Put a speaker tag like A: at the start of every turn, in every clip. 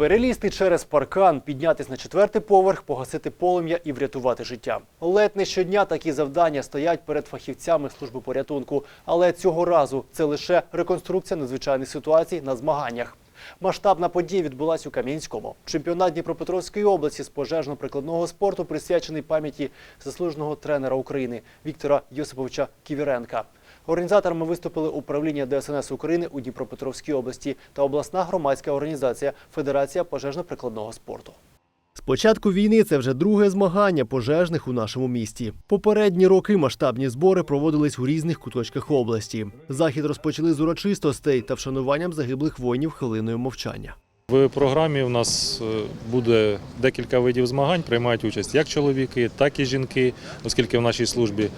A: Перелізти через паркан, піднятись на четвертий поверх, погасити полум'я і врятувати життя. Ледь не щодня такі завдання стоять перед фахівцями служби порятунку. Але цього разу це лише реконструкція надзвичайних ситуацій на змаганнях. Масштабна подія відбулася у Кам'янському. Чемпіонат Дніпропетровської області з пожежно-прикладного спорту присвячений пам'яті заслуженого тренера України Віктора Йосиповича Ківіренка. Організаторами виступили управління ДСНС України у Дніпропетровській області та обласна громадська організація Федерація пожежно-прикладного спорту. З початку війни це вже друге змагання пожежних у нашому місті. Попередні роки масштабні збори проводились у різних куточках області. Захід розпочали з урочистостей та вшануванням загиблих воїнів хвилиною мовчання.
B: В програмі у нас е, буде декілька видів змагань. Приймають участь як чоловіки, так і жінки, оскільки в нашій службі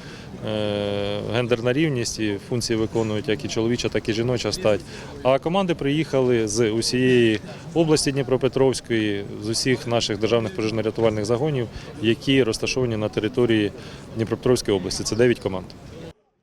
B: е, гендерна рівність і функції виконують як і чоловіча, так і жіноча стать. А команди приїхали з усієї області Дніпропетровської, з усіх наших державних пожежно-рятувальних загонів, які розташовані на території Дніпропетровської області. Це 9 команд.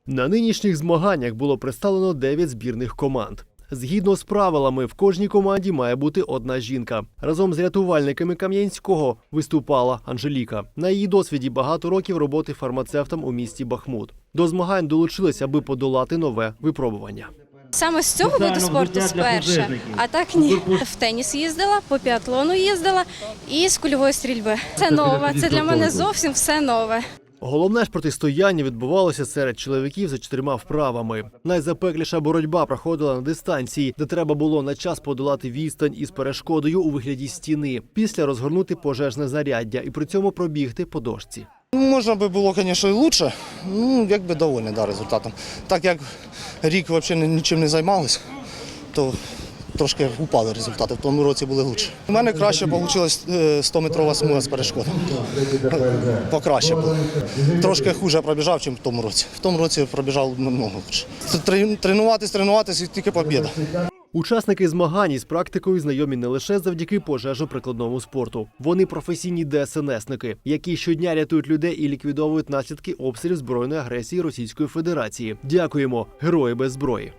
A: На нинішніх змаганнях було представлено 9 збірних команд. Згідно з правилами, в кожній команді має бути одна жінка. Разом з рятувальниками Кам'янського виступала Анжеліка. На її досвіді багато років роботи фармацевтом у місті Бахмут. До змагань долучились, аби подолати нове випробування.
C: Саме з цього виду спорту спершу, а так ні. В теніс їздила, по біатлону їздила і з кульової стрільби. Це нове. Це для мене зовсім все нове.
A: Головне ж протистояння відбувалося серед чоловіків за чотирма вправами. Найзапекліша боротьба проходила на дистанції, де треба було на час подолати відстань із перешкодою у вигляді стіни, після розгорнути пожежне заряддя і при цьому пробігти по дошці.
D: Ну, Можна би було, звісно, і краще. Ну, якби довольний да, результатом. Так як рік взагалі нічим не займалися, то трошки упали результати. В тому році були краще. У мене краще вийшла 100-метрова смуга з перешкодом. Покраще було. Трошки хуже пробіжав, ніж в тому році. В тому році пробіжав намного краще. Тренуватись, тренуватись і тільки побіда.
A: Учасники змагань із практикою знайомі не лише завдяки пожежо-прикладному спорту. Вони професійні ДСНСники, які щодня рятують людей і ліквідовують наслідки обстрілів збройної агресії Російської Федерації. Дякуємо, герої без зброї.